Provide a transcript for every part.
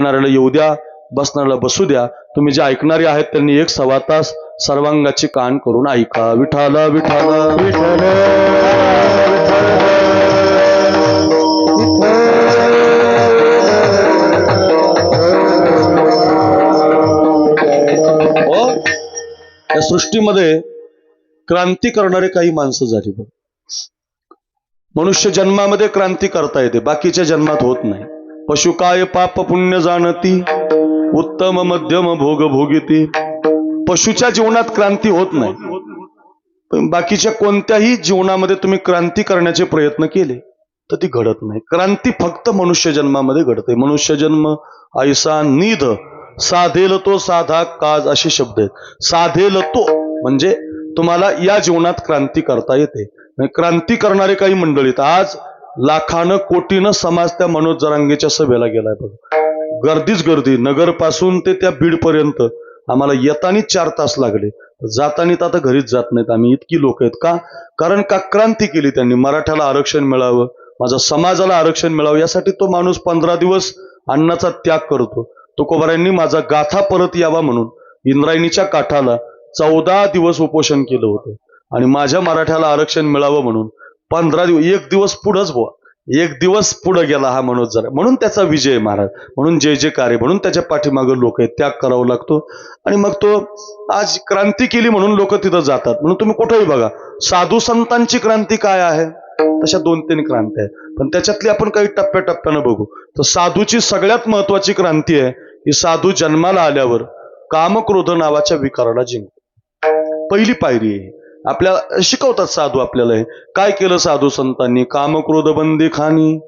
ऐकणाऱ्याला येऊ द्या बसणाऱ्याला बसू द्या. तुम्ही जे ऐकणारे आहेत त्यांनी एक सव्वा तास सर्वांगाची कान करून ऐका. विठाला विठाला विठाला हो? या सृष्टीमध्ये क्रांती करणारे काही माणसं झाली बघ. मनुष्य जन्मामध्ये क्रांती करता येते बाकीच्या जन्मात होत नाही. पशु काय पाप पुण्य जाणती? उत्तम मध्यम भोग भोगिती. पशुच्या जीवनात क्रांती होत नाही. पण बाकीच्या कोणत्याही जीवनामध्ये तुम्ही क्रांती करण्याचे प्रयत्न केले तर ती घडत नाही. क्रांती फक्त मनुष्य जन्मामध्ये घडते. मनुष्य जन्म ऐसा निध. साधेल तो साधा काज असे शब्द आहेत. साधेल तो म्हणजे तुम्हाला या जीवनात क्रांती करता येते. क्रांती करणारे काही मंडळीत आज लाखानं कोटीनं समाज त्या मनोज जरांगेच्या सभेला गेलाय बघा. गर्दीच गर्दी. नगरपासून ते त्या बीड पर्यंत आम्हाला येतानी चार तास लागले. जातानी तर आता घरीच जात नाहीत. आम्ही इतकी लोक आहेत का? कारण का क्रांती केली त्यांनी. मराठ्याला आरक्षण मिळावं माझा समाजाला आरक्षण मिळावं यासाठी तो माणूस पंधरा दिवस अन्नाचा त्याग करतो. तुकोबऱ्यांनी माझा गाथा परत यावा म्हणून इंद्रायणीच्या काठाला चौदा दिवस उपोषण केलं होतं. आणि माझ्या मराठ्याला आरक्षण मिळावं म्हणून पंधरा दिवस एक दिवस पुढंच बुवा. एक दिवस पुढं गेला हा मनोज जरा. म्हणून त्याचा विजय महाराज. म्हणून जय जय कार्य म्हणून त्याच्या पाठीमागं लोक आहेत. त्याग करावा लागतो. आणि मग तो आज क्रांती केली म्हणून लोक तिथं जातात. म्हणून तुम्ही कुठंही बघा. साधू संतांची क्रांती काय आहे? तशा दोन तीन क्रांती आहेत. पण त्याच्यातली आपण काही टप्प्याटप्प्यानं बघू. तर साधूची सगळ्यात महत्वाची क्रांती आहे की साधू जन्माला आल्यावर कामक्रोध नावाच्या विकाराला जिंक पहिली पायरी आहे आपल्या शिकवतात साधू आपल्याला हे. काय केलं साधू संतांनी? कामक्रोध बंदी खानी.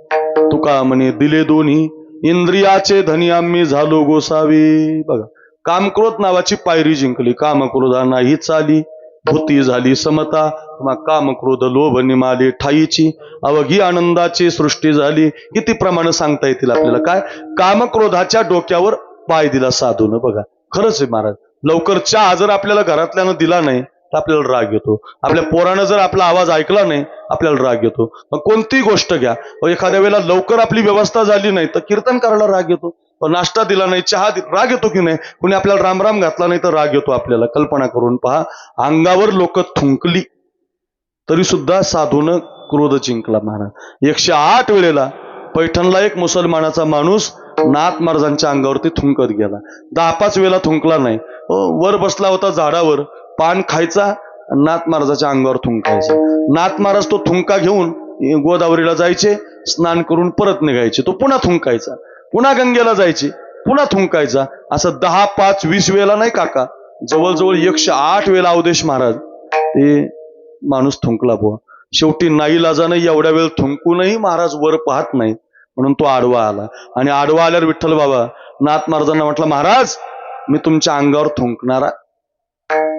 तुका म्हणे दिले दोन्ही. इंद्रियाचे धनी आम्ही झालो गोसावी. बघा कामक्रोध नावाची पायरी जिंकली. कामक्रोधा नाही चाली. भूती झाली समता. किंवा कामक्रोध लोभ निमाली ठाईची. अवघी आनंदाची सृष्टी झाली. किती प्रमाण सांगता येतील आपल्याला? काय? कामक्रोधाच्या डोक्यावर पाय दिला साधून. बघा खरंच आहे महाराज. लवकर चहा जर आपल्याला घरातल्यानं दिला नाही तर आपल्याला राग येतो. आपल्या पोरानं जर आपला आवाज ऐकला नाही आपल्याला राग येतो. मग कोणतीही गोष्ट घ्या. हो, एखाद्या वेळेला लवकर आपली व्यवस्था झाली नाही तर कीर्तन करायला राग येतो. हो, नाश्ता दिला नाही चहा राग येतो की नाही? कुणी आपल्याला रामराम घातला नाही तर राग येतो आपल्याला. कल्पना करून पहा अंगावर लोक थुंकली तरी सुद्धा साधून क्रोध जिंकला महाराज. एकशे आठ वेळेला पैठणला एक मुसलमानाचा माणूस नाथ महाराजांच्या अंगावरती थुंकत गेला. दहा पाच वेळेला थुंकला नाही. हो, वर बसला होता झाडावर. पान खायचा आणि नाथ महाराजाच्या अंगावर थुंकायचा नाथ महाराज तो थुंका घेऊन गोदावरीला जायचे स्नान करून परत निघायचे. तो पुन्हा थुंकायचा पुन्हा गंगेला जायचे पुन्हा थुंकायचा असं दहा पाच वीस वेळेला नाही काका जवळजवळ एकशे आठ वेळेला अवधेश महाराज ते माणूस थुंकला बुवा. शेवटी नाईलाजानं एवढ्या वेळ थुंकूनही महाराज वर पाहत नाही म्हणून तो आडवा आला. आणि आडवा आल्यावर विठ्ठल बाबा नाथ महाराजांना म्हटलं महाराज मी तुमच्या अंगावर थुंकणारा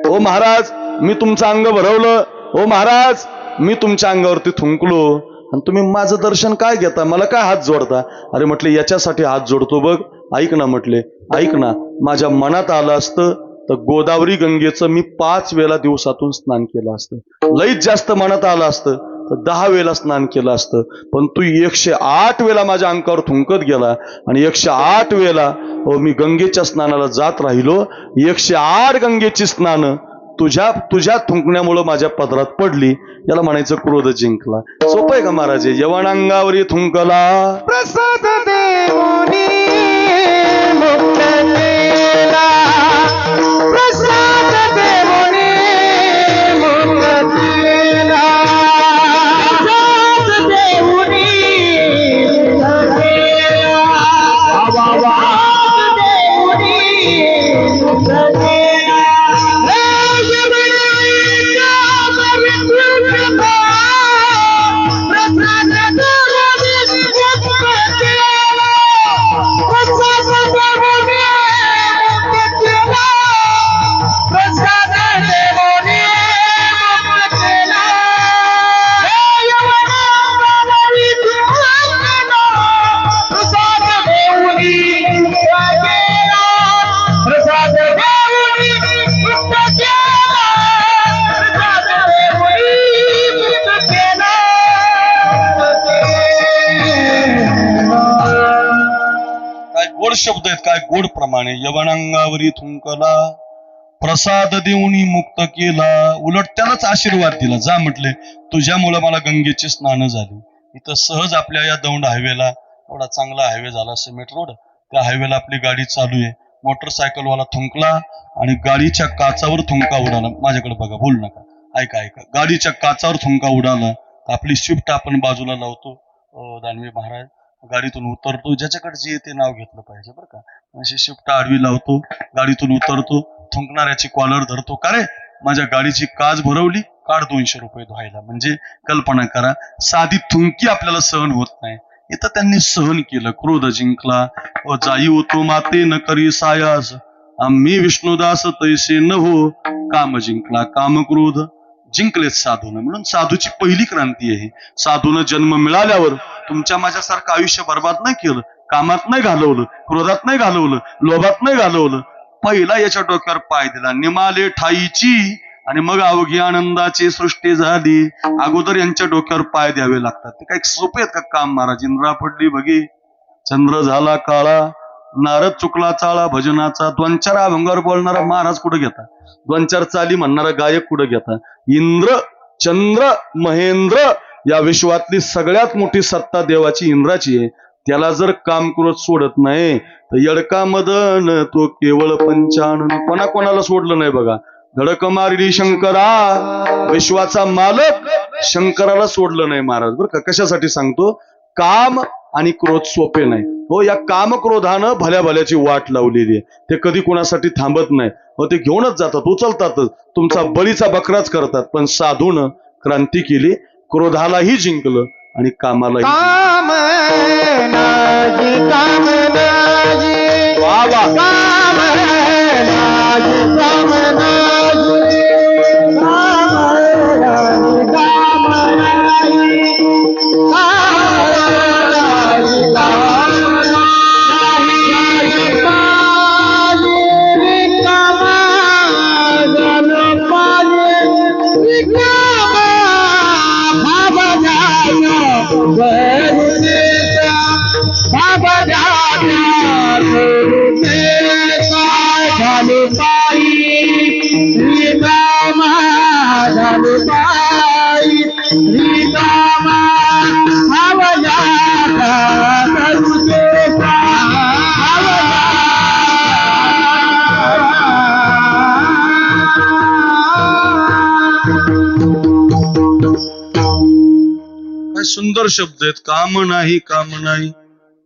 हो महाराज मी तुमचं अंग भरवलं. हो महाराज मी तुमच्या अंगावरती थुंकलो. आणि तुम्ही माझं दर्शन काय घेता? मला काय हात जोडता? अरे म्हटले याच्यासाठी हात जोडतो बघ. ऐक ना म्हटले ऐक ना. माझ्या मनात आलं असतं तर गोदावरी गंगेचं मी पाच वेळा दिवसातून स्नान केलं असतं. लईच जास्त मनात आलं असतं. दहा वेळेला स्नान केलं असतं. पण तू एकशे आठ वेळा माझ्या अंगावर थुंकत गेला आणि एकशे आठ वेळेला अहो, मी गंगेच्या स्नानाला जात राहिलो. एकशे आठ गंगेची स्नान तुझ्या तुझ्या थुंकण्यामुळं माझ्या पदरात पडली. याला म्हणायचं क्रोध जिंकला. सोपं आहे का महाराज? यवनांगावरी थुंकला. प्रसाद देवोनी. गोड प्रमाणे यवनांगावरी थुंकला प्रसाद देऊनी मुक्त केला. उलट त्यालाच आशीर्वाद दिला. जा म्हटले तुझ्यामुळे मला गंगेची स्नान झाली. इथं सहज आपल्या या दौंड हायवेला एवढा चांगला हायवे झाला सिमेंट रोड. त्या हायवेला आपली गाडी चालू आहे. मोटरसायकलवाला थुंकला आणि गाडीच्या काचावर थुंका उडाला. माझ्याकडे बघा बोल नका. ऐका ऐका. गाडीच्या काचावर थुंका उडाला. आपली शिफ्ट आपण बाजूला लावतो. दानवे महाराज. गाडीतून उतरतो. ज्याच्याकडे जे ते नाव घेतलं पाहिजे बरं का. अशी शिफ्ट आडवी लावतो गाडीतून उतरतो थुंकणाऱ्याची कॉलर धरतो. का रे? माझ्या गाडीची काच भरवली काढ दोनशे रुपये धुवायला. म्हणजे कल्पना करा साधी थुंकी आपल्याला सहन होत नाही. इथं त्यांनी सहन केलं. क्रोध जिंकला. व जाई होतो माते न करी सायास. आम्ही विष्णुदास तैसे न हो. काम जिंकला. काम क्रोध. जिंकलेत साधून. म्हणून साधूची पहिली क्रांती आहे. साधून जन्म मिळाल्यावर तुमच्या माझ्यासारखं आयुष्य बर्बाद नाही केलं. कामात नाही घालवलं. क्रोधात नाही घालवलं. लोभात नाही घालवलं. पहिला याच्या डोक्यावर पाय दिला. निमाले ठाईची आणि मग अवघी आनंदाची सृष्टी झाली. अगोदर यांच्या डोक्यावर पाय द्यावे लागतात. ते काही सोपे आहेत का? काम महाराज इंद्रा पडली बघी. चंद्र झाला काळा. नारद चुकला चाळा भजनाचा दोन चार अभंगावर बोलणारा महाराज कुठं घेता? दोन चार चाली म्हणणारा गायक कुठं घेता? इंद्र चंद्र महेंद्र या विश्वातली सगळ्यात मोठी सत्ता देवाची इंद्राची आहे. त्याला जर काम करत सोडत नाही तर यडका मदन तो केवळ पंचानन कोणा कोणाला सोडलं नाही बघा. धडक मारली शंकरा विश्वाचा मालक शंकराला सोडलं नाही महाराज. बरं का? कशासाठी सांगतो? काम आणि क्रोध सोपे नाही. हो या काम क्रोधानं भल्या भल्याची वाट लावलेली आहे. ते कधी कोणासाठी थांबत नाही. हो ते घेऊनच जातात उचलतातच तुमचा बळीचा बकराच करतात. पण साधून क्रांती केली क्रोधालाही जिंकलं आणि कामालाही वा वा. काय सुंदर शब्द आहेत. काम नाही काम नाही.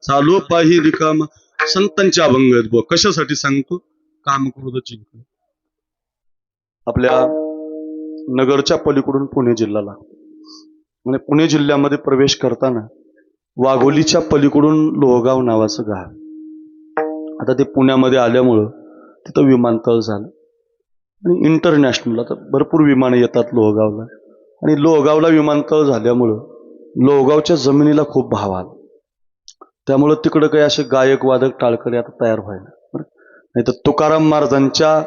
चालू हो पाही रिकाम. संतांचे अभंग आहेत बघ कशासाठी सांगतो? काम क्रोध जिंकलं आपल्या नगरच्या पलीकडून पुणे जिल्हा लागतो म्हणजे पुणे जिल्ह्यामध्ये प्रवेश करताना वाघोलीच्या पलीकडून लोहगाव नावाचं गाव. आता ते पुण्यामध्ये आल्यामुळं तिथं विमानतळ झालं. आणि इंटरनॅशनल आता भरपूर विमानं येतात लोहगावला. आणि लोहगावला विमानतळ झाल्यामुळं लोहगावच्या जमिनीला खूप भाव आला. त्यामुळं तिकडं काही असे गायक वादक टाळकरी आता तयार व्हायला बरं. नाही तर तुकाराम महाराजांच्या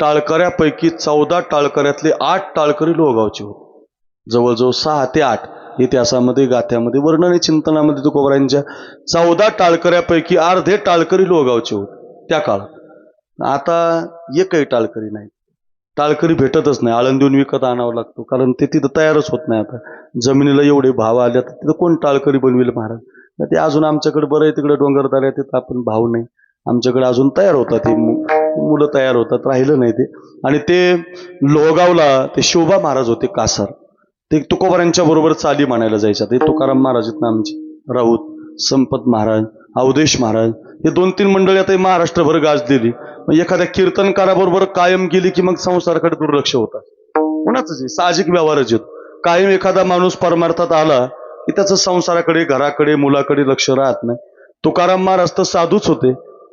टाळकऱ्यापैकी चौदा टाळकऱ्यातले आठ टाळकरी लोगावचे होते. जवळजवळ सहा ते आठ इतिहासामध्ये गाथ्यामध्ये वर्णने चिंतनामध्ये तुकोबरायांच्या चौदा टाळकऱ्यापैकी अर्धे टाळकरी लोहगावचे होते त्या काळात. आता एकही टाळकरी नाही. टाळकरी भेटतच नाही. आळंदीहून विकत आणावं लागतो. कारण ते तिथं तयारच होत नाही आता. जमिनीला एवढे भाव आले तर तिथं कोण टाळकरी बनविल महाराज? तर ते अजून आमच्याकडे बरं आहे तिकडे डोंगरदार आहे तिथं आपण भाव नाही. आमच्याकडे अजून तयार होतात. ते मुलं तयार होतात. राहिलं नाही ते. आणि ते लोहगावला ते शोभा महाराज होते कासार. ते तुकोबारांच्या बरोबर चाली मानायला जायच्या. ते तुकाराम महाराज आहेत ना आमचे. राऊत संपत महाराज अवधेश महाराज. हे दोन तीन मंडळी आता महाराष्ट्रभर गाजलेली. मग एखाद्या कीर्तनकाराबरोबर कायम गेली की मग संसाराकडे दुर्लक्ष होतात कोणाच साहजिक व्यवहारच येतो कायम एखादा माणूस परमार्थात आला की त्याचं संसाराकडे घराकडे मुलाकडे लक्ष राहत नाही. तुकाराम महाराज तर साधूच होते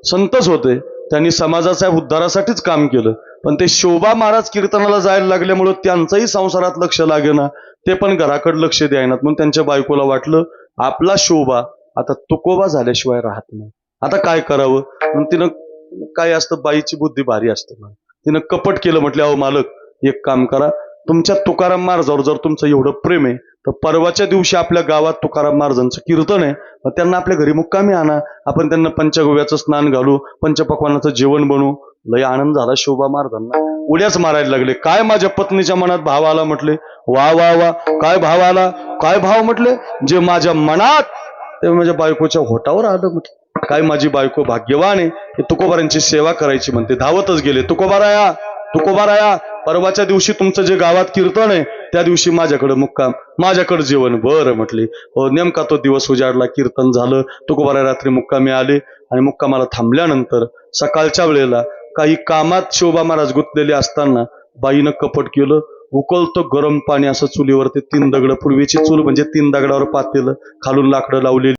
संतच होते. त्यांनी समाजाच्या उद्धारासाठीच काम केलं. पण ते शोभा महाराज कीर्तनाला जायला लागल्यामुळं त्यांचंही संसारात लक्ष लागेना. ते पण घराकडे लक्ष द्यायनात. म्हणून त्यांच्या बायकोला वाटलं आपला शोभा आता तुकोबा झाल्याशिवाय राहत नाही. आता काय करावं? म्हणून तिनं काय असतं बाईची बुद्धी भारी असते ना. तिनं कपट केलं म्हटलं अहो मालक एक काम करा. तुमच्या तुकाराम महाराजावर जर तुमचं एवढं प्रेम आहे तर परवाच्या दिवशी आपल्या गावात तुकाराम महाराजांचं कीर्तन आहे. मग त्यांना आपल्या घरी मुक्कामी आणा. आपण त्यांना पंचगव्याचं स्नान घालू पंचपक्वानाचं जेवण बनवू. लय आनंद झाला शोभा महाराजांना. उड्याच मारायला लागले. काय माझ्या पत्नीच्या मनात भाव आला? म्हटले. वा वा वा. काय भाव आला? काय भाव? म्हटले. जे माझ्या मनात ते माझ्या बायकोच्या होटावर आलं म्हटलं. काय माझी बायको भाग्यवान आहे? तुकोबारांची सेवा करायची म्हणते. धावतच गेले. तुकोबाराया तुकोबाराया परवाच्या दिवशी तुमचं जे गावात कीर्तन आहे त्या दिवशी माझ्याकडे मुक्काम. माझ्याकडे जेवण. बरं म्हटले. हो नेमका तो दिवस उजाडला कीर्तन झालं. तुकोबारा रात्री मुक्कामी आले आणि मुक्कामाला थांबल्यानंतर सकाळच्या वेळेला काही कामात शोभा महाराज गुंतलेले असताना बाईनं कपट केलं उकळतं गरम पाणी असं चुलीवर ते तीन दगड. पूर्वीची चूल म्हणजे तीन दगडावर पातेलं खालून लाकडं लावलेली.